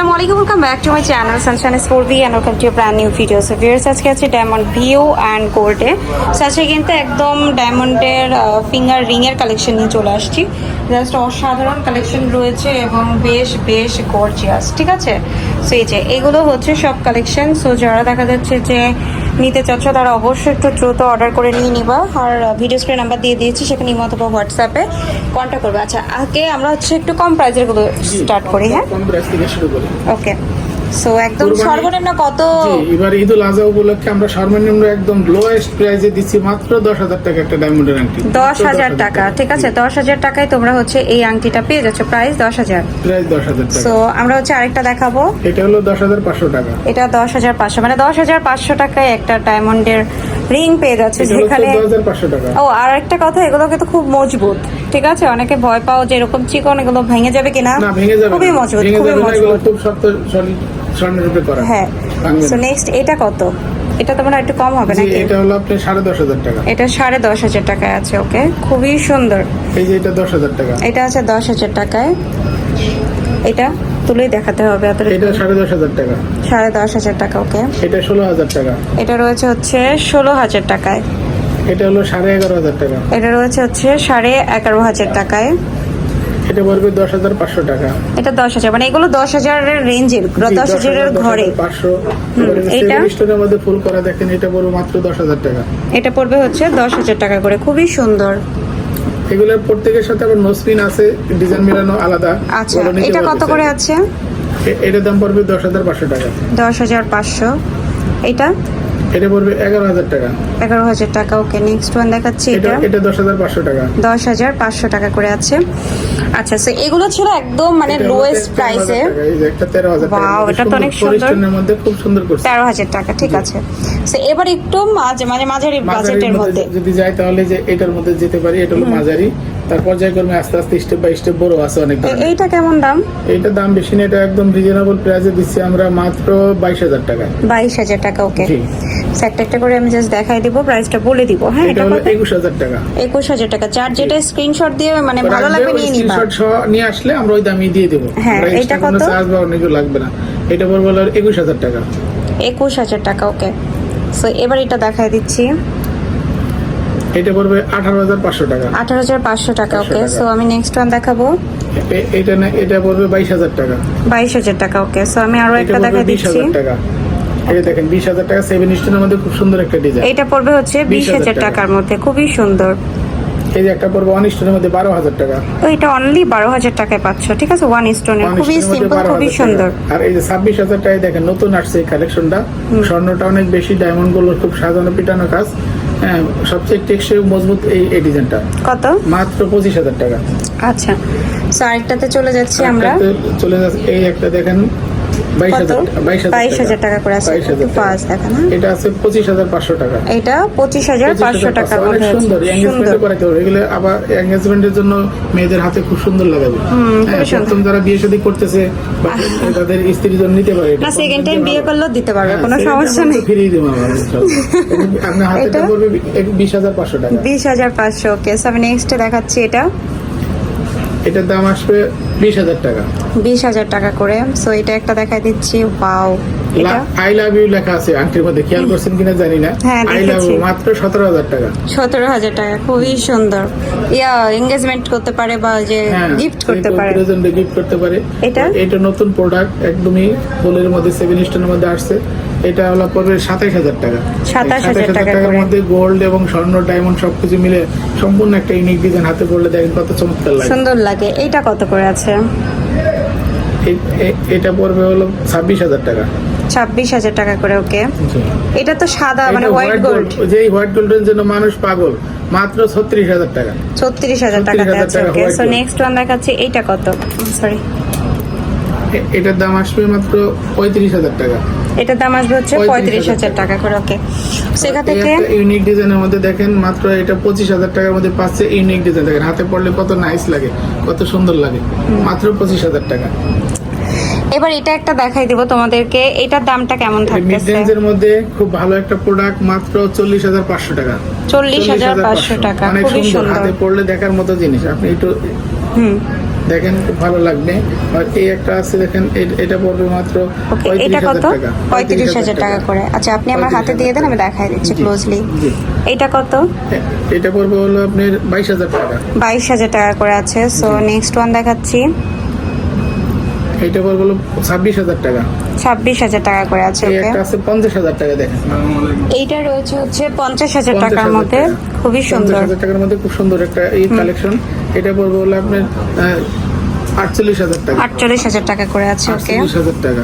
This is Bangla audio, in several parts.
আসসালামু আলাইকুম welcome back to my channel sunshine V and welcome to brand new video so viewers আজকে আছে ডায়মন্ড ভিউ অ্যান্ড গোল্ডে সো আজকে কিন্তু একদম ডায়মন্ডের ফিঙ্গার রিংয়ের কালেকশন নিয়ে চলে আসছি। জাস্ট অসাধারণ কালেকশন রয়েছে এবং বেশ বেশ গর্জিয়াস ঠিক আছে? সো এই যে, এগুলো হচ্ছে সব কালেকশন সো যারা দেখা যাচ্ছে যে নিতে চাচ্ছ তারা অবশ্যই একটু দ্রুত অর্ডার করে নিয়ে নিবা। আর ভিডিও স্ক্রিন নাম্বার দিয়ে দিয়েছি সেখানে ইমো অথবা হোয়াটসঅ্যাপে কন্ট্যাক্ট করবে। আচ্ছা আগে আমরা হচ্ছে একটু কম প্রাইজেরগুলো স্টার্ট করি হ্যাঁ? ওকে সো একদম সর্বনিম্ন কত এবার ঈদ উল আজহা উপলক্ষে আমরা সর্বনিম্ন একদম লোয়েস্ট প্রাইসে দিচ্ছি মাত্র দশ হাজার টাকা একটা ডায়মন্ডের আংটি। দশ হাজার টাকা ঠিক আছে? দশ হাজার টাকায় তোমরা হচ্ছে এই আংটিটা পেয়ে যাচ্ছ প্রাইস দশ হাজার। প্রাইস টাকা। সো আমরা হচ্ছে আরেকটা দেখাবো। এটা হলো দশ হাজার পাঁচশো টাকা। এটা দশ হাজার পাঁচশো মানে দশ হাজার পাঁচশো টাকায় একটা ডায়মন্ডের রিং পেয়ে যাচ্ছে যেখানে ও আর একটা কথা এগুলো কিন্তু খুব মজবুত ঠিক আছে? অনেকে ভয় পাও যে এরকম চিকন এগুলো ভেঙে যাবে কিনা। খুবই মজবুত খুবই মজবুত। খুব শক্ত সলিড স্বর্ণের করা। হ্যাঁ। সো নেক্সট এটা কত? এটা তো হয় একটু কম হবে নাকি? এটা হলো আপনার সাড়ে দশ হাজার টাকা। এটা সাড়ে দশ হাজার টাকায় আছে ওকে খুবই সুন্দর। এই যে এটা দশ হাজার টাকা। এটা আছে দশ হাজার টাকায়। এটা তুলেই দেখাতে হবে এত এটা সাড়ে দশ হাজার টাকা। সাড়ে দশ হাজার টাকা ওকে এটা ষোলো হাজার টাকা। এটা রয়েছে হচ্ছে ষোলো হাজার টাকায়। এটা হলো সাড়ে এগারো হাজার টাকা। এটা রয়েছে হচ্ছে সাড়ে এগারো হাজার টাকায়। এটা পড়বে দশ হাজার পাঁচশো টাকা। এটা দশ হাজার মানে এগুলো দশ হাজারের রেঞ্জের দশ হাজারের ঘরে। পাঁচশো। এইটা? স্টোনের মধ্যে ফুল করা দেখেন এটা পড়বে মাত্র দশ হাজার টাকা। এটা পড়বে হচ্ছে দশ হাজার টাকা করে খুবই সুন্দর। এগুলোর প্রত্যেকের সাথে আবার নোসপিন আছে ডিজাইন মেলানো আলাদা আচ্ছা এটা কত করে আছে? এটার দাম পড়বে দশ হাজার পাঁচশো টাকা। দশ হাজার পাঁচশো। এটা? এটা পড়বে এগারো হাজার টাকা। এগারো হাজার টাকা ওকে নেক্সট ওয়ান দেখাচ্ছি এটা এটা। এটা দশ হাজার পাঁচশো টাকা। দশ হাজার পাঁচশো টাকা করে আছে। আচ্ছা সো এগুলো ছিল একদম মানে লোয়েস্ট প্রাইসে একটা তেরো হাজার টাকা। Wow, এটা তো অনেক সুন্দর। মধ্যে খুব সুন্দর করছে। তেরো হাজার টাকা ঠিক আছে। সো এবার একটু মাঝে মাঝে মাঝারি বাজেটের মধ্যে মধ্যে। যদি যাই তাহলে যে এটার মধ্যে যেতে পারি এটা হলো মাঝারি। তার পর্যায়ক্রমে আস্তে আস্তে স্টেপ বাই স্টেপ বড় আছে অনেক এইটা কেমন দাম? এইটা দাম বেশি না এটা একদম রিজনেবল প্রাইসে দিচ্ছি আমরা মাত্র বাইশ হাজার টাকা। বাইশ হাজার টাকা ওকে একটা একটা করে আমি জাস্ট দেখাই দিব প্রাইসটা বলে দিব হ্যাঁ এটা হলো কত? একুশ হাজার টাকা। একুশ হাজার টাকা চার যেটা স্ক্রিনশট দিয়ে মানে ভালো লাগবে নিয়ে নিবা। স্ক্রিনশট সহ নিয়ে আসলে আমরা ওই দামই দিয়ে দেবো। হ্যাঁ, এটা কত? চার্জ বা অন্য কিছু লাগবে না। এটা একুশ হাজার টাকা। একুশ হাজার টাকা ওকে সো এবার এটা দেখাই দিচ্ছি। এটা পড়বে আঠারো হাজার পাঁচশো টাকা। আঠারো হাজার পাঁচশো টাকা 500 ওকে। সো আমি নেক্সট ওয়ান দেখাবো। এটা না এটা পড়বে বাইশ হাজার টাকা। বাইশ হাজার টাকা ওকে সো আমি আরও এটা একটা বিশ দিচ্ছি টাকা। এটা দেখেন বিশ হাজার টাকা সেভেন স্টোনের মধ্যে খুব সুন্দর একটা ডিজাইন এইটা পড়বে হচ্ছে বিশ হাজার টাকার মধ্যে খুবই সুন্দর। এই যে একটা পড়বে ওয়ান স্টোনের মধ্যে বারো হাজার টাকা। তো এটা অনলি বারো হাজার টাকায় পাচ্ছ ঠিক আছে? ওয়ান স্টোনের খুবই সিম্পল খুবই সুন্দর। আর এই যে ছাব্বিশ হাজার টাকায় দেখেন নতুন আসছে এই কালেকশনটা স্বর্ণটা অনেক বেশি ডায়মন্ডগুলো খুব সাজানো পিটানো কাজ। হ্যাঁ সবচেয়ে টেকসই মজবুত এই এই ডিজাইনটা। কত? মাত্র পঁচিশ হাজার টাকা। আচ্ছা সো আরেকটাতে চলে যাচ্ছি আমরা। চলে যাচ্ছে এই একটা দেখেন বাইশ হাজার বাইশ বাইশ হাজার টাকা। করে আছে। বাইশ হাজার টাকা। ফার্স্ট দেখেন এটা আছে পঁচিশ হাজার পাঁচশো টাকা। এটা পঁচিশ হাজার পাঁচশো টাকার অনেক সুন্দর। সুন্দর। এঙ্গেজমেন্টে করাতে হবে। এগুলো আবার এঙ্গেজমেন্টের জন্য মেয়েদের হাতে খুব সুন্দর লাগাবে। প্রথম যারা বিয়ে শাদী করতেছে তাদের স্ত্রীর জন্য নিতে পারে না সেকেন্ড টাইম বিয়ে করলেও দিতে পারবে হ্যাঁ, কোনো সমস্যা নেই। ফিরিয়ে দেবো আপনার হাতে পড়বে বিশ হাজার পাঁচশো টাকা। বিশ হাজার পাঁচশো ওকে আমি নেক্সট দেখাচ্ছি এটা। এটার দাম আসবে বিশ হাজার টাকা। বিশ হাজার টাকা করে। সো এটা একটা দেখাই দিচ্ছি। পাও আই লাভ ইউ লেখা আছে আংটির মধ্যে খেয়াল করছেন কিনা জানি না। হ্যাঁ, আই লাভ ইউ মাত্র সতেরো হাজার টাকা। সতেরো হাজার টাকা খুবই সুন্দর। ইয়া এঙ্গেজমেন্ট করতে পারে বা যে হ্যাঁ গিফট করতে পারে। গিফট করতে পারে। এটা? এটা নতুন প্রোডাক্ট একদমই ফুলের মধ্যে সেভেন স্টোনের মধ্যে আসছে। এটা হলো পড়বে সাতাইশ হাজার টাকা। 27,000 টাকা টাকার মধ্যে গোল্ড এবং স্বর্ণ ডায়মন্ড সবকিছু মিলে সম্পূর্ণ একটা ইউনিক ডিজাইন হাতে পড়লে দেখেন কত চমৎকার লাগে। সুন্দর লাগে। এটা কত করে আছে? এটা পড়বে হলো ছাব্বিশ হাজার টাকা। ছাব্বিশ হাজার টাকা করে ওকে। এটা তো সাদা মানে হোয়াইট গোল্ড যে হোয়াইট গোল্ডের জন্য মানুষ পাগল মাত্র ছত্রিশ হাজার টাকা। ছত্রিশ হাজার 36,000 টাকাতে আছে টাকা ওকে। সো নেক্সট ওয়ান দেখাচ্ছি এইটা কত? সরি এটার দাম আসবে মাত্র পঁয়ত্রিশ হাজার টাকা। এটার দাম আসবে হচ্ছে পঁয়ত্রিশ হাজার টাকা করে ওকে সেখান থেকে ইউনিক ডিজাইনের মধ্যে দেখেন মাত্র এটা পঁচিশ হাজার টাকার মধ্যে পাচ্ছে ইউনিক ডিজাইন দেখেন হাতে পড়লে কত নাইস লাগে কত সুন্দর লাগে। মাত্র পঁচিশ হাজার টাকা। এবার এটা একটা দেখাই দিব তোমাদেরকে এটার দামটা কেমন মিড থাকতেছে? রেঞ্জের মধ্যে খুব ভালো একটা প্রোডাক্ট মাত্র চল্লিশ হাজার পাঁচশো টাকা। চল্লিশ হাজার পাঁচশো টাকা খুবই সুন্দর সুন্দর। হাতে পড়লে দেখার মতো জিনিস। আপনি একটু হুম। দেখেন খুব ভালো লাগবে। আর এই একটা আছে দেখেন এটা পড়বে মাত্র এটা কত? পঁয়ত্রিশ হাজার টাকা করে। আচ্ছা আপনি আমার হাতে দিয়ে দেন আমি দেখাই দিচ্ছি ক্লোজলি এটা কত? এটা পড়বে হলো আপনার বাইশ হাজার টাকা। বাইশ হাজার টাকা করে আছে। সো নেক্সট ওয়ান দেখাচ্ছি। এটা পড়বে হলো ছাব্বিশ হাজার টাকা। ছাব্বিশ হাজার টাকা করে আছে একটা আছে পঞ্চাশ হাজার টাকা দেখেন। এইটা রয়েছে হচ্ছে পঞ্চাশ হাজার টাকার মধ্যে। খুবই সুন্দর। হাজার টাকার মধ্যে খুব সুন্দর একটা এই কালেকশন এটা পড়বে হলো আপনার আটচল্লিশ হাজার টাকা। আটচল্লিশ হাজার টাকা করে আছে ওকে। আটচল্লিশ হাজার টাকা।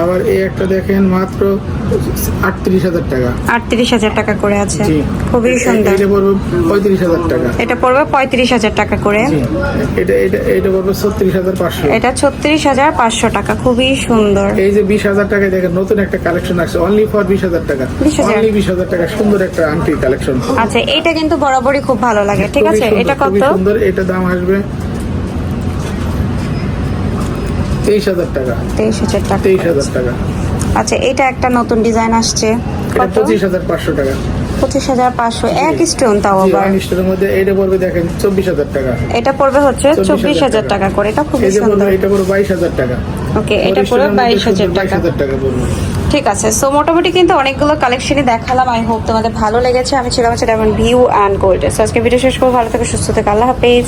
আবার এই একটা দেখেন মাত্র আটত্রিশ হাজার টাকা। আটত্রিশ হাজার টাকা করে আছে। খুবই সুন্দর। এটা পড়বে পঁয়ত্রিশ হাজার টাকা। এটা পড়বে পঁয়ত্রিশ হাজার টাকা করে। এটা এটা এটা পড়বে ছত্রিশ হাজার পাঁচশো। এটা ছত্রিশ হাজার পাঁচশো টাকা। খুবই সুন্দর। এই যে বিশ হাজার টাকায় দেখেন নতুন একটা কালেকশন আসছে। অনলি ফর বিশ হাজার টাকা। অনলি বিশ হাজার টাকা। সুন্দর একটা আংটির কালেকশন। আচ্ছা এইটা কিন্তু বরাবরই খুব ভালো লাগে ঠিক আছে? এটা কত? সুন্দর। এটা দাম আসবে তেইশ হাজার টাকা। তেইশ হাজার টাকা তেইশ হাজার টাকা। আচ্ছা এটা একটা নতুন ডিজাইন আসছে। পঁচিশ হাজার পাঁচশো টাকা। পঁচিশ হাজার পাঁচশো। এক স্টোন তাও আবার। স্টোরের মধ্যে এটা পড়বে দেখেন চব্বিশ হাজার টাকা। এটা পড়বে হচ্ছে চব্বিশ হাজার টাকা। করে। এটা খুবই সুন্দর। এটা পড়বে বাইশ হাজার টাকা। ওকে এটা পড়বে বাইশ হাজার টাকা। ঠিক আছে সো মোটামুটি কিন্তু অনেকগুলো কালেকশনই দেখালাম। আই হোপ তোমাদের ভালো লেগেছে। আমি ছিলাম হচ্ছে ডায়মন্ড ভিউ অ্যান্ড গোল্ড আজকে ভিডিও শেষ করব। ভালো থেকে সুস্থ থেকে। আল্লাহ হাফেজ।